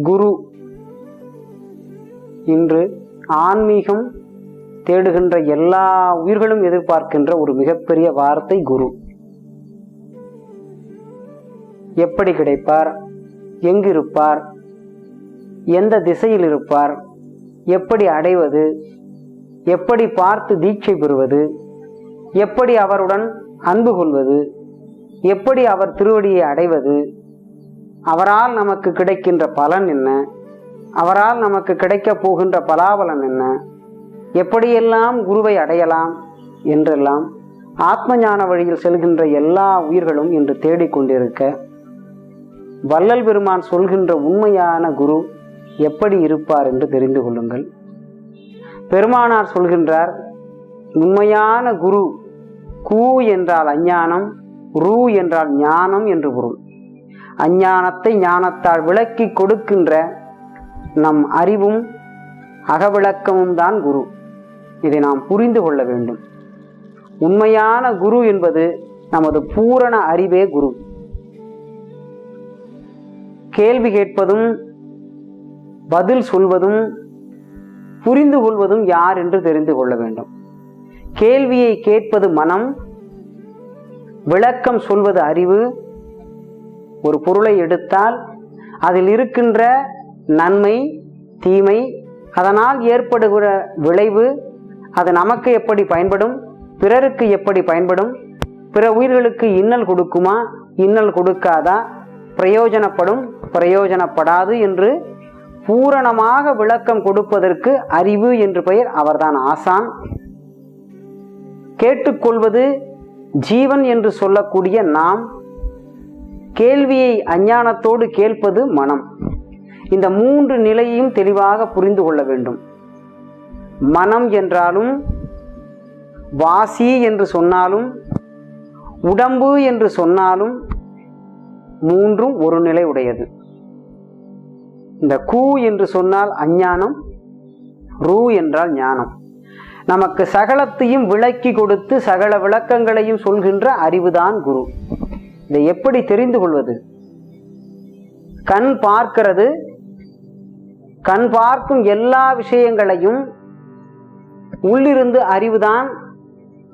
குரு. இன்று ஆன்மீகம் தேடுகின்ற எல்லா உயிர்களும் எதிர்பார்க்கின்ற ஒரு மிகப்பெரிய வார்த்தை குரு. எப்படி கிடைப்பார்? எங்கிருப்பார்? எந்த திசையில் இருப்பார்? எப்படி அடைவது? எப்படி பார்த்து தீட்சை பெறுவது? எப்படி அவருடன் அன்பு கொள்வது? எப்படி அவர் திருவடியை அடைவது? அவரால் நமக்கு கிடைக்கின்ற பலன் என்ன? அவரால் நமக்கு கிடைக்கப் போகின்ற பலாபலன் என்ன? எப்படியெல்லாம் குருவை அடையலாம் என்றெல்லாம் ஆத்ம ஞான வழியில் செல்கின்ற எல்லா உயிர்களும் இன்று தேடிக்கொண்டிருக்க வள்ளல் பெருமான் சொல்கின்ற உண்மையான குரு எப்படி இருப்பார் என்று தெரிந்து கொள்ளுங்கள். பெருமானார் சொல்கின்றார் உண்மையான குரு கூ என்றால் அஞ்ஞானம் ரூ என்றால் ஞானம் என்று பொருள். அஞ்ஞானத்தை ஞானத்தால் விளக்கி கொடுக்கின்ற நம் அறிவும் அகவிளக்கமும் தான் குரு. இதை நாம் புரிந்து கொள்ள வேண்டும். உண்மையான குரு என்பது நமது பூரண அறிவே குரு. கேள்வி கேட்பதும் பதில் சொல்வதும் புரிந்து கொள்வதும் யார் என்று தெரிந்து கொள்ள வேண்டும். கேள்வியை கேட்பது மனம் விளக்கம் சொல்வது அறிவு ஒரு பொருளை எடுத்தால் அதில் இருக்கின்ற நன்மை தீமை அதனால் ஏற்படுகிற விளைவு அது நமக்கு எப்படி பயன்படும் பிறருக்கு எப்படி பயன்படும் பிற உயிர்களுக்கு இன்னல் கொடுக்குமா இன்னல் கொடுக்காதா பிரயோஜனப்படும் பிரயோஜனப்படாது என்று பூரணமாக விளக்கம் கொடுப்பதற்கு அறிவு என்று பெயர் அவர்தான் ஆசான். கேட்டுக்கொள்வது ஜீவன் என்று சொல்லக்கூடிய நாம் கேள்வியை அஞ்ஞானத்தோடு கேட்பது மனம். இந்த மூன்று நிலையையும் தெளிவாக புரிந்து கொள்ள வேண்டும். மனம் என்றாலும் வாசி என்று சொன்னாலும் உடம்பு என்று சொன்னாலும் மூன்றும் ஒரு நிலை உடையது. இந்த கூ என்று சொன்னால் அஞ்ஞானம் ரூ என்றால் ஞானம். நமக்கு சகலத்தையும் விளக்கி கொடுத்து சகல விளக்கங்களையும் சொல்கின்ற அறிவுதான் குரு. இதை எப்படி தெரிந்து கொள்வது? கண் பார்க்கிறது கண் பார்க்கும் எல்லா விஷயங்களையும் உள்ளிருந்து அறிவுதான்.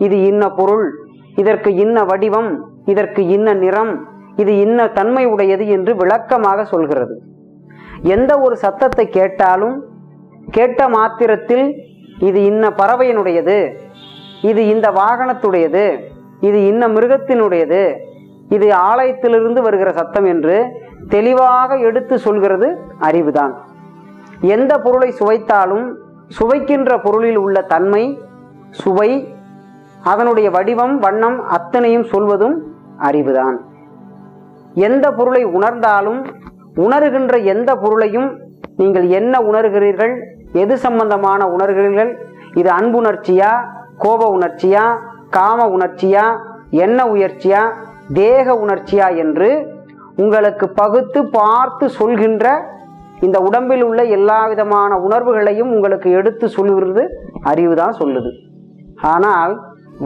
இது இன்ன பொருள் இதற்கு இன்ன வடிவம் இதற்கு இன்ன நிறம் இது இன்ன தன்மை உடையது என்று விளக்கமாக சொல்கிறது. எந்த ஒரு சத்தத்தை கேட்டாலும் கேட்ட மாத்திரத்தில் இது இன்ன பறவையினுடையது இது இந்த வாகனத்துடையது இது இன்ன மிருகத்தினுடையது இது ஆலயத்திலிருந்து வருகிற சத்தம் என்று தெளிவாக எடுத்து சொல்கிறது அறிவுதான். எந்த பொருளை சுவைத்தாலும் சுவைக்கின்ற பொருளில் உள்ள தன்மை சுவை அதனுடைய வடிவம் வண்ணம் அத்தனையும் சொல்வதும் அறிவுதான். எந்த பொருளை உணர்ந்தாலும் உணர்கின்ற எந்த பொருளையும் நீங்கள் என்ன உணர்கிறீர்கள் எது சம்பந்தமான உணர்கிறீர்கள் இது அன்புணர்ச்சியா கோப உணர்ச்சியா காம உணர்ச்சியா என்ன உயர்ச்சியா தேக உணர்ச்சியா என்று உங்களுக்கு பகுத்து பார்த்து சொல்கின்ற இந்த உடம்பில் உள்ள எல்லா விதமான உணர்வுகளையும் உங்களுக்கு எடுத்து சொல்கிறது அறிவு தான் சொல்லுது. ஆனால்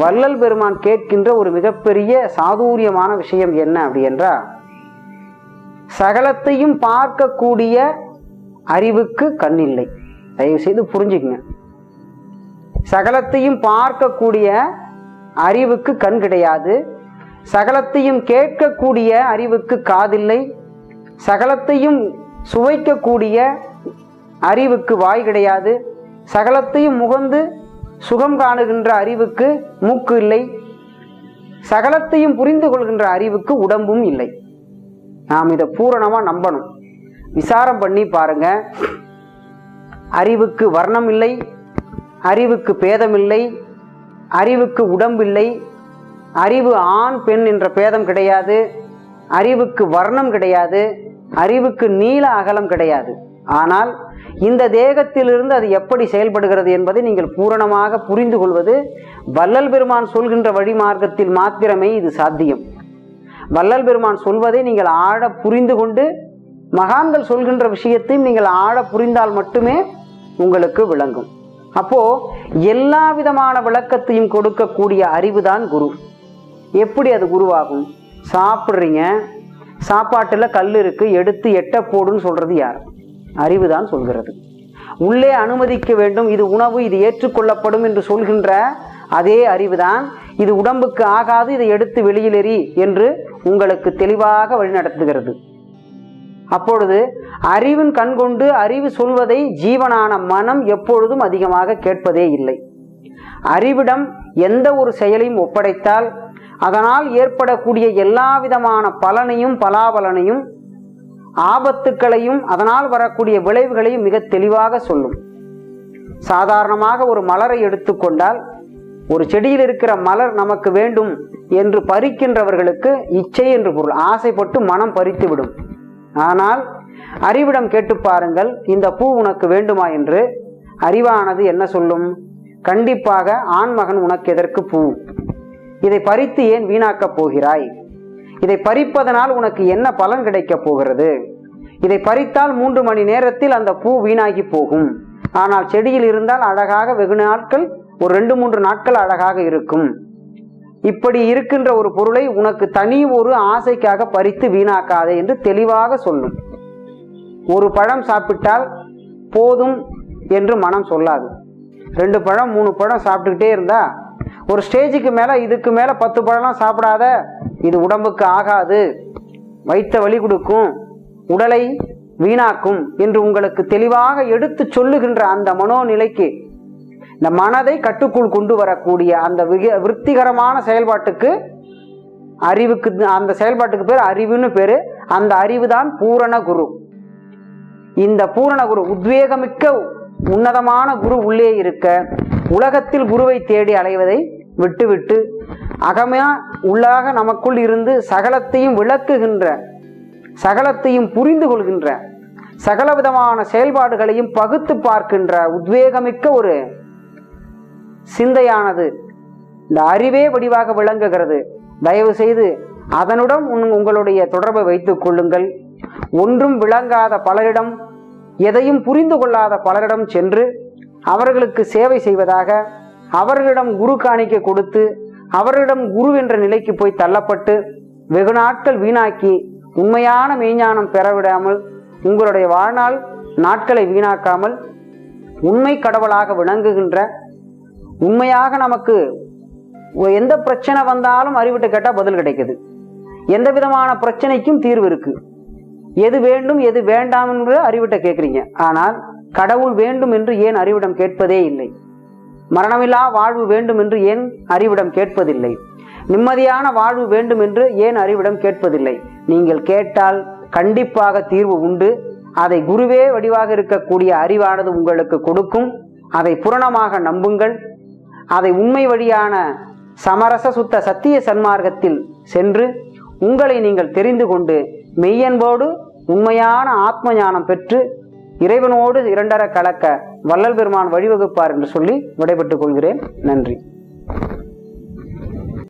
வள்ளல் பெருமான் கேட்கின்ற ஒரு மிகப்பெரிய சாதுரியமான விஷயம் என்ன அப்படி என்றால் சகலத்தையும் பார்க்கக்கூடிய அறிவுக்கு கண் இல்லை தயவு செய்து புரிஞ்சுக்குங்க. சகலத்தையும் பார்க்கக்கூடிய அறிவுக்கு கண் கிடையாது. சகலத்தையும் கேட்கக்கூடிய அறிவுக்கு காதில்லை. சகலத்தையும் சுவைக்கக்கூடிய அறிவுக்கு வாய் கிடையாது. சகலத்தையும் முகந்து சுகம் காணுகின்ற அறிவுக்கு மூக்கு இல்லை. சகலத்தையும் புரிந்து கொள்கின்ற அறிவுக்கு உடம்பும் இல்லை. நாம் இதை பூரணமாக நம்பணும். விசாரம் பண்ணி பாருங்க. அறிவுக்கு வர்ணம் இல்லை. அறிவுக்கு பேதம் இல்லை. அறிவுக்கு உடம்பில்லை அறிவு ஆண் பெண் என்ற பேதம் கிடையாது. அறிவுக்கு வர்ணம் கிடையாது. அறிவுக்கு நீள அகலம் கிடையாது. ஆனால் இந்த தேகத்திலிருந்து அது எப்படி செயல்படுகிறது என்பதை நீங்கள் பூரணமாக புரிந்து கொள்வது வல்லல் பெருமான் சொல்கின்ற வழி மார்க்கத்தில் மாத்திரமே இது சாத்தியம். வல்லல் பெருமான் சொல்வதை நீங்கள் ஆழ புரிந்து கொண்டு மகான்கள் சொல்கின்ற விஷயத்தையும் நீங்கள் ஆழ புரிந்தால் மட்டுமே உங்களுக்கு விளங்கும். அப்போ எல்லா விதமான விளக்கத்தையும் கொடுக்கக்கூடிய அறிவுதான் குரு. எப்படி அது உருவாகும்? சாப்பிட்றீங்க. சாப்பாட்டில் கல் இருக்கு எடுத்து எட்ட போடுன்னு சொல்றது யார்? அறிவு தான் சொல்கிறது. உள்ளே அனுமதிக்க வேண்டும். இது உணவு இது ஏற்றுக்கொள்ளப்படும் என்று சொல்கின்ற அதே அறிவு தான் இது உடம்புக்கு ஆகாது இதை எடுத்து வெளியில் எறி என்று உங்களுக்கு தெளிவாக வழிநடத்துகிறது. அப்பொழுது அறிவின் கண்கொண்டு அறிவு சொல்வதை ஜீவனான மனம் எப்பொழுதும் அதிகமாக கேட்பதே இல்லை. அறிவிடம் எந்த ஒரு செயலையும் ஒப்படைத்தால் அதனால் ஏற்படக்கூடிய எல்லா விதமான பலனையும் பலாபலனையும் ஆபத்துக்களையும் அதனால் வரக்கூடிய விளைவுகளையும் மிக தெளிவாக சொல்லும். சாதாரணமாக ஒரு மலரை எடுத்துக்கொண்டால் ஒரு செடியில் இருக்கிற மலர் நமக்கு வேண்டும் என்று பறிக்கின்றவர்களுக்கு இச்சை என்று பொருள். ஆசைப்பட்டு மனம் பறித்துவிடும். ஆனால் அறிவிடம் கேட்டு பாருங்கள் இந்த பூ உனக்கு வேண்டுமா என்று. அறிவானது என்ன சொல்லும்? கண்டிப்பாக ஆண்மகன் உனக்கு எதற்கு பூ? இதை பறித்து ஏன் வீணாக்கப் போகிறாய்? இதை பறிப்பதனால் உனக்கு என்ன பலன் கிடைக்கப் போகிறது? இதை பறித்தால் மூன்று மணி நேரத்தில் அந்த பூ வீணாகி போகும். ஆனால் செடியில் இருந்தால் அழகாக வெகு நாட்கள் ஒரு ரெண்டு மூன்று நாட்கள் அழகாக இருக்கும். இப்படி இருக்கின்ற ஒரு பொருளை உனக்கு தனி ஒரு ஆசைக்காக பறித்து வீணாக்காதே என்று தெளிவாக சொல்லும். ஒரு பழம் சாப்பிட்டால் போதும் என்று மனம் சொல்லாது. ரெண்டு பழம் மூணு பழம் சாப்பிட்டுக்கிட்டே இருந்தா ஒரு ஸ்டேஜுக்கு மேலே இதுக்கு மேலே பத்து பழம்லாம் சாப்பிடாத இது உடம்புக்கு ஆகாது. வைத்த வலி கொடுக்கும். உடலை வீணாக்கும் என்று உங்களுக்கு தெளிவாக எடுத்து சொல்லுகின்ற அந்த மனோநிலைக்கு இந்த மனதை கட்டுக்குள் கொண்டு வரக்கூடிய அந்த விக விருத்திகரமான செயல்பாட்டுக்கு அறிவுக்கு அந்த செயல்பாட்டுக்கு பேர் அறிவுன்னு பேர் அந்த அறிவு தான் பூரண குரு. இந்த பூரண குரு உத்வேகமிக்க உன்னதமான குரு உள்ளே இருக்க உலகத்தில் குருவை தேடி அலைவதை விட்டுவிட்டு அகமையா உள்ளாக நமக்குள் இருந்து சகலத்தையும் விளக்குகின்ற சகலத்தையும் புரிந்து கொள்கின்ற சகல விதமான செயல்பாடுகளையும் பகுத்து பார்க்கின்ற உத்வேகமிக்க ஒரு சிந்தையானது. இந்த அறிவே வடிவாக விளங்குகிறது. தயவு செய்து அதனுடன் உன்- உங்களுடைய தொடர்பை வைத்துக் கொள்ளுங்கள். ஒன்றும் விளங்காத பலரிடம் எதையும் புரிந்து கொள்ளாத பலரிடம் சென்று அவர்களுக்கு சேவை செய்வதாக அவர்களிடம் குரு காணிக்கை கொடுத்து அவர்களிடம் குரு என்ற நிலைக்கு போய் தள்ளப்பட்டு வெகு நாட்கள் வீணாக்கி உண்மையான மெய்ஞானம் பெறவிடாமல் உங்களுடைய வாழ்நாள் நாட்களை வீணாக்காமல் உண்மை கடவுளாக விளங்குகின்ற உண்மையாக நமக்கு எந்த பிரச்சனை வந்தாலும் அறிவிட்டு கேட்டால் பதில் கிடைக்குது. எந்த விதமான பிரச்சனைக்கும் தீர்வு இருக்கு. எது வேண்டும் எது வேண்டாம் என்று அறிவிட்ட கேட்குறீங்க. ஆனால் கடவுள் வேண்டும் என்று ஏன் அறிவிடம் கேட்பதே இல்லை? மரணமில்லா வாழ்வு வேண்டும் என்று ஏன் அறிவிடம் கேட்பதில்லை? நிம்மதியான வாழ்வு வேண்டும் என்று ஏன் அறிவிடம் கேட்பதில்லை? நீங்கள் கேட்டால் கண்டிப்பாக தீர்வு உண்டு. அதை குருவே வடிவாக இருக்கக்கூடிய அறிவானது உங்களுக்கு கொடுக்கும். அதை புரணமாக நம்புங்கள். அதை உண்மை வழியான சமரச சுத்த சத்திய சன்மார்க்கத்தில் சென்று உங்களை நீங்கள் தெரிந்து கொண்டு மெய்யன்போடு உண்மையான ஆத்ம ஞானம் பெற்று இறைவனோடு இரண்டர கலக்க வள்ளல் பெருமான் வழிவகுப்பார் என்று சொல்லி விடைபெற்றுக் கொள்கிறேன். நன்றி.